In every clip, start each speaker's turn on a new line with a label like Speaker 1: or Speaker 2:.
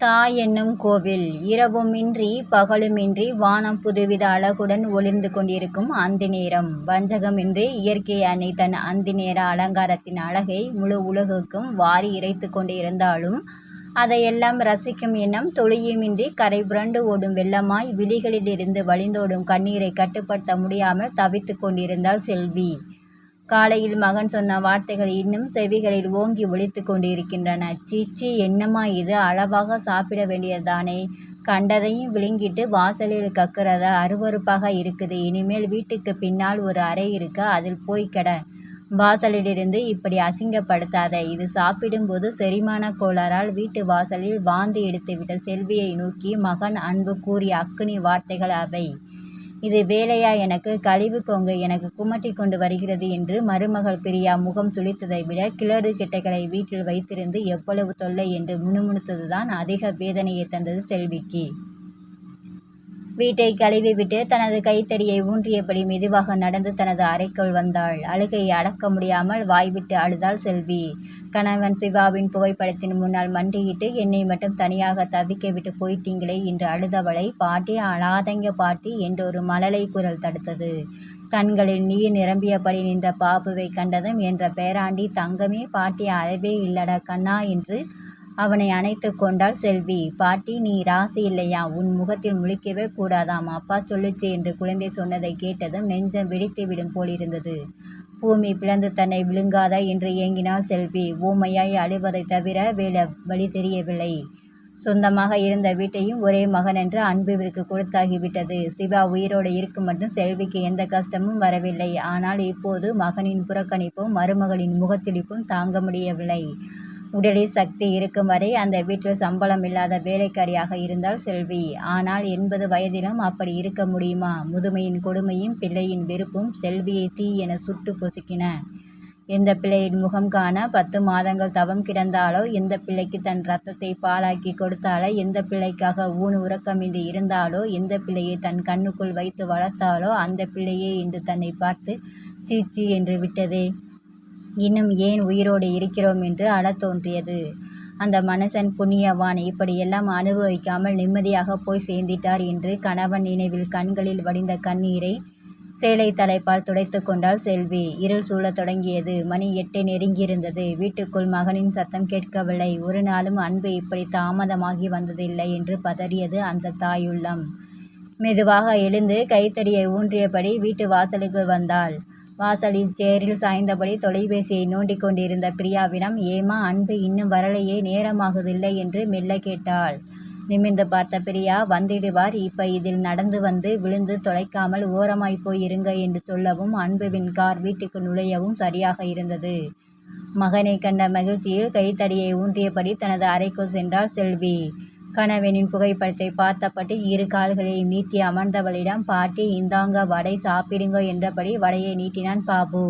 Speaker 1: தாய் என்னும் கோவில். இரவுமின்றி பகலுமின்றி வானம் புதுவித அழகுடன் ஒளிர்ந்து கொண்டிருக்கும் அந்தி நேரம். வஞ்சகமின்றி இயற்கை அன்னை தன் அந்தி நேர அலங்காரத்தின் அழகை முழு உலகுக்கும் வாரி இறைத்து கொண்டிருந்தாலும் அதையெல்லாம் ரசிக்கும் எண்ணம் தொழியுமின்றி கரை புரண்டு ஓடும் வெள்ளமாய் விழிகளிலிருந்து வழிந்தோடும் கண்ணீரை கட்டுப்படுத்த முடியாமல் தவித்துக் கொண்டிருந்தாள் செல்வி. காலையில் மகன் சொன்ன வார்த்தைகள் இன்னும் செவிகளில் ஓங்கி ஒழித்து கொண்டிருக்கின்றன. சீச்சி என்னம்மா இது? அளவாக சாப்பிட வேண்டியதுதானே? கண்டதையும் விழுங்கிட்டு வாசலில் கக்கிறத? அருவருப்பாக இருக்குது. இனிமேல் வீட்டுக்கு பின்னால் ஒரு அறை இருக்கு. அதில் போய் கெட. வாசலிலிருந்து இப்படி அசிங்கப்படுத்தாத. இது சாப்பிடும்போது செரிமான கோளாறால் வீட்டு வாசலில் வாந்தி எடுத்துவிட்ட செல்வியை நோக்கி மகன் அன்பு கூறிய அக்குனி வார்த்தைகள் அவை. இது வேலையா எனக்கு? கழிவு கொங்கு எனக்கு குமட்டி கொண்டு வருகிறது என்று மருமகள் பிரியா முகம் துளித்ததை விட கிளறு கிட்டைகளை வீட்டில் வைத்திருந்து எவ்வளவு தொல்லை என்று முணுமுணுத்ததுதான் அதிக வேதனையை தந்தது செல்விக்கு. வீட்டை கழுவிவிட்டு தனது கைத்தறியை ஊன்றியபடி மெதுவாக நடந்து தனது அறைக்குள் வந்தாள். அழுகையை அடக்க முடியாமல் வாய்விட்டு அழுதாள் செல்வி. கணவன் சிவாவின் புகைப்படத்தின் முன்னால் மண்டியிட்டு என்னை மட்டும் தனியாக தவிக்க விட்டு போயிட்டீங்களே என்று அழுதவளை பாட்டி அழாதங்க பாட்டி என்று ஒரு மழலை குரல் தடுத்தது. கண்களில் நீர் நிரம்பியபடி நின்ற பாப்புவை கண்டதும் என்ற பேராண்டி தங்கமே பாட்டி அழவே இல்லடா கண்ணா என்று அவனை அணைத்து கொண்டாள் செல்வி. பாட்டி நீ ராசி இல்லையா? உன் முகத்தில் முழிக்கவே கூடாதாம். அப்பா சொல்லுச்சு என்று குழந்தை சொன்னதை கேட்டதும் நெஞ்சம் வெடித்து விடும் போலிருந்தது. பூமி பிளந்து தன்னை விழுங்காதா என்று ஏங்கினாள் செல்வி. ஊமையாய் அழுவதை தவிர வேலை வழி தெரியவில்லை. சொந்தமாக இருந்த வீட்டையும் ஒரே மகன் என்று அன்புவிற்கு கொடுத்தாகிவிட்டது. சிவா உயிரோடு இருக்கும் மட்டும் செல்விக்கு எந்த கஷ்டமும் வரவில்லை. ஆனால் இப்போது மகனின் புறக்கணிப்பும் மருமகளின் முகத்திடிப்பும் தாங்க முடியவில்லை. உடலில் சக்தி இருக்கும் வரை அந்த வீட்டில் சம்பளம் இல்லாத வேலைக்காரியாக இருந்தால் செல்வி. ஆனால் எண்பது வயதிலும் அப்படி இருக்க முடியுமா? முதுமையின் கொடுமையும் பிள்ளையின் வெறுப்பும் செல்வியை தீ என சுட்டு பொசுக்கின. எந்த பிள்ளையின் முகம் காண பத்து மாதங்கள் தவம் கிடந்தாலோ எந்த பிள்ளைக்கு தன் ரத்தத்தை பாலாக்கி கொடுத்தாலோ எந்த பிள்ளைக்காக ஊன் உறக்கமின்றி இருந்தாலோ எந்த பிள்ளையை தன் கண்ணுக்குள் வைத்து வளர்த்தாலோ அந்த பிள்ளையே இன்று தன்னை பார்த்து சீச்சி என்று விட்டதே. இன்னும் ஏன் உயிரோடு இருக்கிறோம் என்று அழத் தோன்றியது. அந்த மனுஷன் புண்ணியவான். இப்படியெல்லாம் அனுபவிக்காமல் நிம்மதியாக போய் சேர்ந்திட்டார் என்று கணவன் நினைவில் கண்களில் வடிந்த கண்ணீரை சேலை தலைப்பால் துடைத்து கொண்டாள் செல்வி. இருள் சூழத் தொடங்கியது. மணி எட்டை நெருங்கியிருந்தது. வீட்டுக்குள் மகனின் சத்தம் கேட்கவில்லை. ஒரு நாளும் அன்பு இப்படி தாமதமாகி வந்ததில்லை என்று பதறியது அந்த தாயுள்ளம். மெதுவாக எழுந்து கைத்தடியை ஊன்றியபடி வீட்டு வாசலுக்கு வந்தாள். வாசலில் சேரில் சாய்ந்தபடி தொலைபேசியை நோண்டிக் கொண்டிருந்த பிரியாவிடம் ஏமா அன்பு இன்னும் வரலையே நேரமாகுதில்லை என்று மெல்ல கேட்டாள். நிமிர்ந்து பார்த்த பிரியா வந்திடுவார் இப்ப இதில் நடந்து வந்து விழுந்து தொலைக்காமல் ஓரமாய் போய் இருங்க என்று சொல்லவும் அன்புவின் கார் வீட்டுக்கு நுழையவும் சரியாக இருந்தது. மகனை கண்ட மகிழ்ச்சியில் கைத்தடியை ஊன்றியபடி தனது அறைக்குள் சென்றாள் செல்வி. கணவனின் புகைப்படத்தை பார்த்தபடி இரு கால்களையும் நீட்டி அமர்ந்தவளிடம் பாட்டி இந்தாங்க வடை சாப்பிடுங்க என்றபடி வடையை நீட்டினான் பாபு.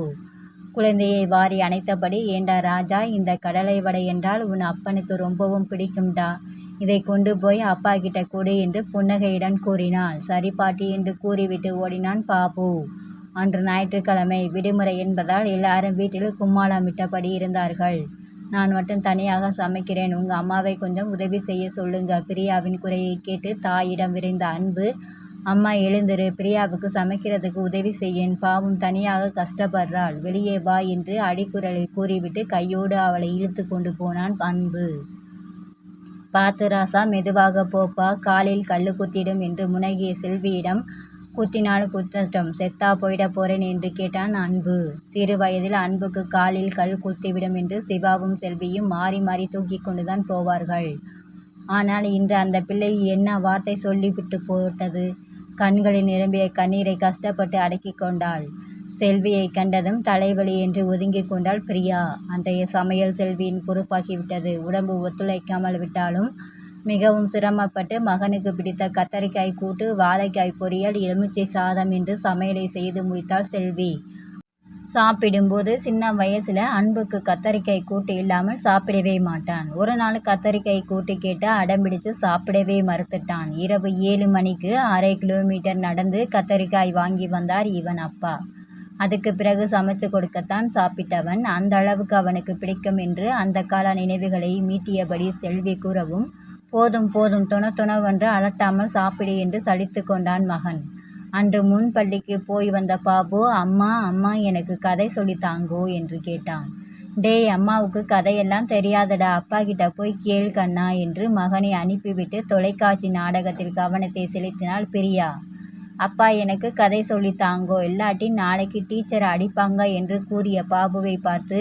Speaker 1: குழந்தையை வாரி அணைத்தபடி ஏண்டா ராஜா இந்த கடலை வடை என்றால் உன் அப்பனுக்கு ரொம்பவும் பிடிக்கும்டா. இதை கொண்டு போய் அப்பா கிட்ட கொடு என்று புன்னகையுடன் கூறினாள். சரி பாட்டி என்று கூறிவிட்டு ஓடினான் பாபு. அன்று ஞாயிற்றுக்கிழமை விடுமுறை என்பதால் எல்லாரும் வீட்டில் கும்மாளமிட்டபடி இருந்தார்கள். நான் மட்டும் தனியாக சமைக்கிறேன். உங்கள் அம்மாவை கொஞ்சம் உதவி செய்ய சொல்லுங்க. பிரியாவின் குறையை கேட்டு தாயிடம் விரைந்த அன்பு. அம்மா எழுந்திரு. பிரியாவுக்கு சமைக்கிறதுக்கு உதவி செய்யேன். பாவம் தனியாக கஷ்டப்படுறாள். வெளியே வா என்று அடிக்குரலை கூறிவிட்டு கையோடு அவளை இழுத்து கொண்டு போனான் அன்பு. பாத்து ராசா மெதுவாக போப்பா காலில் கல்லு குத்திடும் என்று முனகிய செல்வியிடம் குத்தினாலும் குத்தட்டும். செத்தா போயிட போறேன் என்று கேட்டான் அன்பு. சிறு வயதில் அன்புக்கு காலில் கல் குத்திவிடும் என்று சிவாவும் செல்வியும் மாறி மாறி தூக்கி கொண்டுதான் போவார்கள். ஆனால் இன்று அந்த பிள்ளை என்ன வார்த்தை சொல்லிவிட்டு போட்டது? கண்களில் நிரம்பிய கண்ணீரை கஷ்டப்பட்டு அடக்கி கொண்டாள். செல்வியை கண்டதும் தலைவலி என்று ஒதுங்கி கொண்டாள் பிரியா. அன்றைய சமையல் செல்வியின் பொறுப்பாகிவிட்டது. உடம்பு ஒத்துழைக்காமல் விட்டாலும் மிகவும் சிரமப்பட்டு மகனுக்கு பிடித்த கத்தரிக்காய் கூட்டு வாழைக்காய் பொரியல் எலுமிச்சை சாதம் என்று சமையலை செய்து முடித்தாள் செல்வி. சாப்பிடும்போது சின்ன வயசுல அன்புக்கு கத்தரிக்காய் கூட்டு இல்லாமல் சாப்பிடவே மாட்டான். ஒரு நாள் கத்தரிக்காய் கூட்டு கேட்டு அடம்பிடிச்சு சாப்பிடவே மறுத்துட்டான். இரவு ஏழு மணிக்கு அரை கிலோமீட்டர் நடந்து கத்தரிக்காய் வாங்கி வந்தார் இவன் அப்பா. அதுக்கு பிறகு சமைச்சு கொடுக்கத்தான் சாப்பிட்டவன். அந்த அளவுக்கு அவனுக்கு பிடிக்கும் என்று அந்த கால நினைவுகளை மீட்டியபடி செல்வி கூறவும் போதும் போதும் தொண தொணவென்று அலட்டாமல் சாப்பிடு என்று சலித்து கொண்டான் மகன். அன்று முன் பள்ளிக்கு போய் வந்த பாபு அம்மா அம்மா எனக்கு கதை சொல்லித் தாங்கோ என்று கேட்டான். டேய் அம்மாவுக்கு கதையெல்லாம் தெரியாதடா அப்பா கிட்ட போய் கேள் கண்ணா என்று மகனை அனுப்பிவிட்டு தொலைக்காட்சி நாடகத்தில் கவனத்தை செலுத்தினாள் பிரியா. அப்பா எனக்கு கதை சொல்லித் தாங்கோ இல்லாட்டி நாளைக்கு டீச்சர் அடிப்பாங்க என்று கூறிய பாபுவை பார்த்து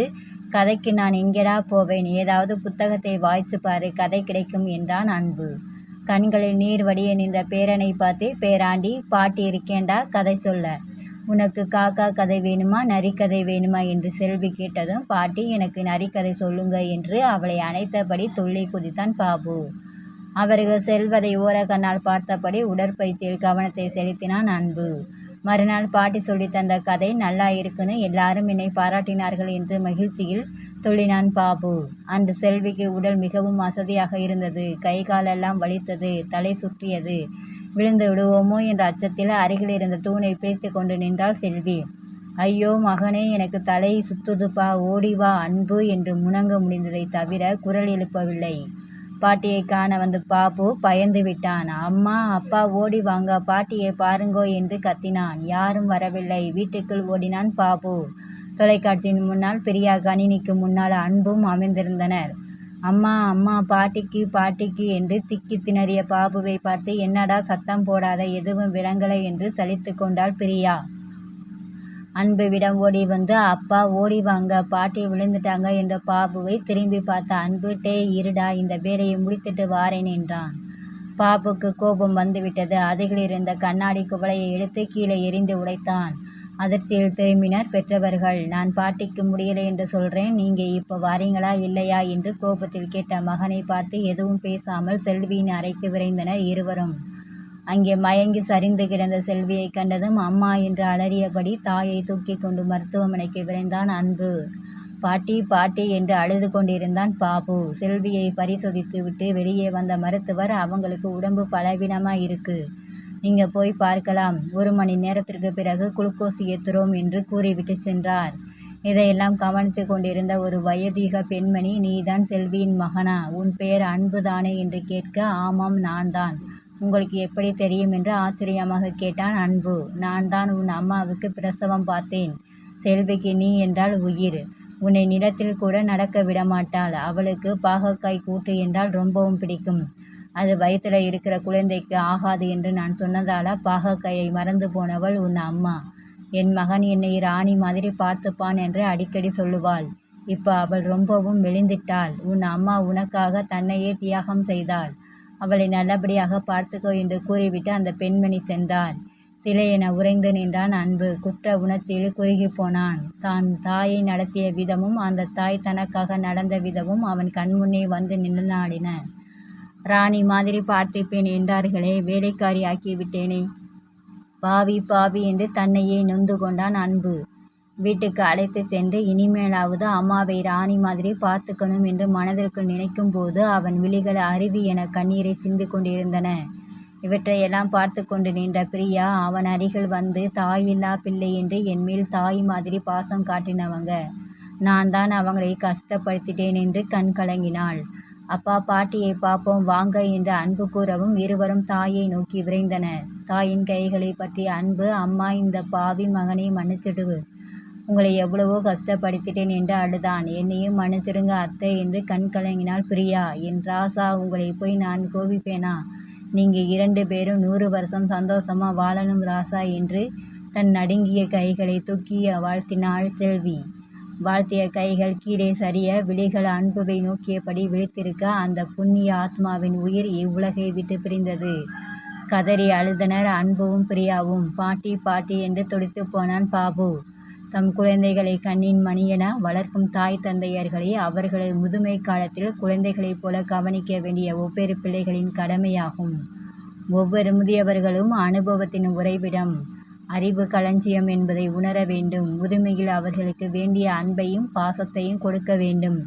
Speaker 1: கதைக்கு நான் எங்கேடா போவேன்? ஏதாவது புத்தகத்தை வாய்ச்சு பாரு கதை கிடைக்கும் என்றான் அன்பு. கண்களில் நீர் வடிய நின்ற பேரனை பார்த்து பேராண்டி பாட்டி இருக்கேண்டா கதை சொல்ல. உனக்கு காக்கா கதை வேணுமா நரிக்கதை வேணுமா? என்று செல்வி கேட்டதும் பாட்டி எனக்கு நரிக்கதை சொல்லுங்க என்று அவளை அணைத்தபடி துள்ளி குதித்தான் பாபு. அவர்கள் செல்வதை ஓரக்கண்ணால் பார்த்தபடி உடற்பயிற்சியில் கவனத்தை செலுத்தினான் அன்பு. மறுநாள் பாட்டி சொல்லி தந்த கதை நல்லா இருக்குன்னு எல்லாரும் என்னை பாராட்டினார்கள் என்று மகிழ்ச்சியில் துள்ளினான் பாபு. அன்று செல்விக்கு உடல் மிகவும் அசதியாக இருந்தது. கை காலெல்லாம் வலித்தது. தலை சுற்றியது. விழுந்து விடுவோமோ என்ற அச்சத்தில் அருகில் இருந்த தூணை பிரித்து கொண்டு நின்றாள் செல்வி. ஐயோ மகனே எனக்கு தலை சுத்துதுப்பா. ஓடி வா அன்பு என்று முணங்க முடிந்ததை தவிர குரல் எழுப்பவில்லை. பாட்டியை காண வந்த பாபு பயந்து விட்டான். அம்மா அப்பா ஓடி வாங்க பாட்டியை பாருங்கோ என்று கத்தினான். யாரும் வரவில்லை. வீட்டுக்குள் ஓடினான் பாபு. தொலைக்காட்சியின் முன்னால் பிரியா கணினிக்கு முன்னால் அன்பும் அமர்ந்திருந்தனர் அம்மா அம்மா பாட்டிக்கு பாட்டிக்கு என்று திக்கி திணறிய பாபுவை பார்த்து என்னடா சத்தம் போடாத எதுவும் விளங்கலை என்று சலித்து கொண்டாள் பிரியா. அன்புவிடம் ஓடி வந்து அப்பா ஓடி வாங்க பாட்டி விழுந்துட்டாங்க என்ற பாபுவை திரும்பி பார்த்த அன்பு டே இருடா இந்த வேலையை முடித்துட்டு வாரேன் என்றான். பாப்புக்கு கோபம் வந்துவிட்டது. அருகில் இருந்த கண்ணாடி குவளையை எடுத்து கீழே எரிந்து உடைத்தான். அதிர்ச்சியில் திரும்பினர் பெற்றவர்கள். நான் பாட்டிக்கு முடியலை என்று சொல்கிறேன் நீங்கள் இப்போ வாரீங்களா இல்லையா? என்று கோபத்தில் கேட்ட மகனை பார்த்து எதுவும் பேசாமல் செல்வியின் அறைக்கு விரைந்தனர் இருவரும். அங்கே மயங்கி சரிந்து கிடந்த செல்வியை கண்டதும் அம்மா என்று அலறியபடி தாயை தூக்கி கொண்டு மருத்துவமனைக்கு விரைந்தான் அன்பு. பாட்டி பாட்டி என்று அழுது கொண்டிருந்தான் பாபு. செல்வியை பரிசோதித்து விட்டு வெளியே வந்த மருத்துவர் அவங்களுக்கு உடம்பு பலவீனமாக இருக்கு. நீங்கள் போய் பார்க்கலாம். ஒரு மணி நேரத்திற்கு பிறகு குளுக்கோஸ் ஏத்துறோம் என்று கூறிவிட்டு சென்றார். இதையெல்லாம் கவனித்து கொண்டிருந்த ஒரு வயதிக பெண்மணி நீதான் செல்வியின் மகனா. உன் பெயர் அன்புதானே என்று கேட்க ஆமாம் நான் தான் உங்களுக்கு எப்படி தெரியும் என்று ஆச்சரியமாக கேட்டான் அன்பு. நான் தான் உன் அம்மாவுக்கு பிரசவம் பார்த்தேன். செல்விக்கு நீ என்றால் உயிர். உன்னை நிலத்தில் கூட நடக்க விடமாட்டாள். அவளுக்கு பாகக்காய் கூட்டு என்றால் ரொம்பவும் பிடிக்கும். அது வயிற்றில் இருக்கிற குழந்தைக்கு ஆகாது என்று நான் சொன்னதால பாகக்காயை மறந்து போனவள் உன் அம்மா. என் மகன் என்னை ராணி மாதிரி பார்த்துப்பான் என்று அடிக்கடி சொல்லுவாள். இப்போ அவள் ரொம்பவும் மெலிந்திட்டாள். உன் அம்மா உனக்காக தன்னையே தியாகம் செய்தாள். அவளை நல்லபடியாக பார்த்துக்கோ என்று கூறிவிட்டு அந்த பெண்மணி சென்றார் சிலை என உறைந்து நின்றான் அன்பு. குற்ற உணர்ச்சியில் குறுகி போனான். தான் தாயை நடத்திய விதமும் அந்த தாய் தனக்காக நடந்த விதமும் அவன் கண்முன்னே வந்து நின்றாடின ராணி மாதிரி பார்த்திருப்பேன் என்றார்களே வேலைக்காரி ஆக்கிவிட்டேனே. பாவி பாவி என்று தன்னையே நொந்து கொண்டான் அன்பு. வீட்டுக்கு அழைத்து சென்று இனிமேலாவது அம்மாவை ராணி மாதிரி பார்த்துக்கணும் என்று மனதிற்குள் நினைக்கும் போது அவன் விழிகள் அருவி என கண்ணீரை சிந்து கொண்டிருந்தன. இவற்றையெல்லாம் பார்த்து கொண்டு நின்ற பிரியா அவன் அருகில் வந்து தாயில்லா பிள்ளை என்று என்மேல் தாய் மாதிரி பாசம் காட்டினவங்க. நான் தான் அவங்களை கஷ்டப்படுத்திட்டேன் என்று கண் கலங்கினாள். அப்பா பாட்டியை பார்ப்போம் வாங்க என்று அன்பு கூறவும் இருவரும் தாயை நோக்கி விரைந்தனர். தாயின் கைகளை பற்றிய அன்பு அம்மா இந்த பாவி மகனை மன்னிச்சிடு. உங்களை எவ்வளவோ கஷ்டப்படுத்திட்டேன் என்று அழுதான். என்னையும் மன்னிச்சிடுங்க அத்தை என்று கண் கலங்கினாள் பிரியா. என் ராசா உங்களை போய் நான் கோபிப்பேனா? நீங்கள் இரண்டு பேரும் நூறு வருஷம் சந்தோஷமாக வாழணும் ராசா என்று தன் நடுங்கிய கைகளை தூக்கி வாழ்த்தினாள் செல்வி. வாழ்த்திய கைகள் கீழே சரிய விழிகள் அன்புவை நோக்கியபடி விழித்திருக்க அந்த புண்ணிய ஆத்மாவின் உயிர் இவ்வுலகை விட்டு பிரிந்தது. கதறி அழுதனர் அன்புவும் பிரியாவும். பாட்டி பாட்டி என்று துடித்து போனான் பாபு. தம் குழந்தைகளை கண்ணின் மணியென வளர்க்கும் தாய் தந்தையர்களை அவர்களது முதுமை காலத்தில் குழந்தைகளைப் போல கவனிக்க வேண்டிய ஒவ்வொரு பிள்ளைகளின் கடமையாகும். ஒவ்வொரு முதியவர்களும் அனுபவத்தின் உறைவிடம் அறிவு களஞ்சியம் என்பதை உணர வேண்டும். முதுமையில் அவர்களுக்கு வேண்டிய அன்பையும் பாசத்தையும் கொடுக்க வேண்டும்.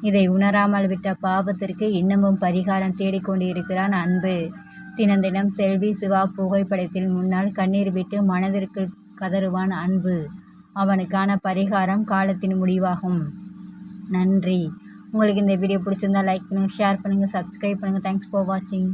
Speaker 1: இதை உணராமல் விட்ட பாவத்திற்கு இன்னமும் பரிகாரம் தேடிக்கொண்டிருக்கிறான் அன்பு. தினந்தினம் செல்வி சிவா புகைப்படத்தில் முன்னால் கண்ணீர் விட்டு மனதிற்கு கதறுவான் அன்பு. அவனுக்கான பரிகாரம் காலத்தின் முடிவாகும். நன்றி. உங்களுக்கு இந்த வீடியோ பிடிச்சிருந்தா லைக் பண்ணுங்கள் ஷேர் பண்ணுங்கள் சப்ஸ்கிரைப் பண்ணுங்கள் தேங்க்ஸ் ஃபார் வாட்சிங்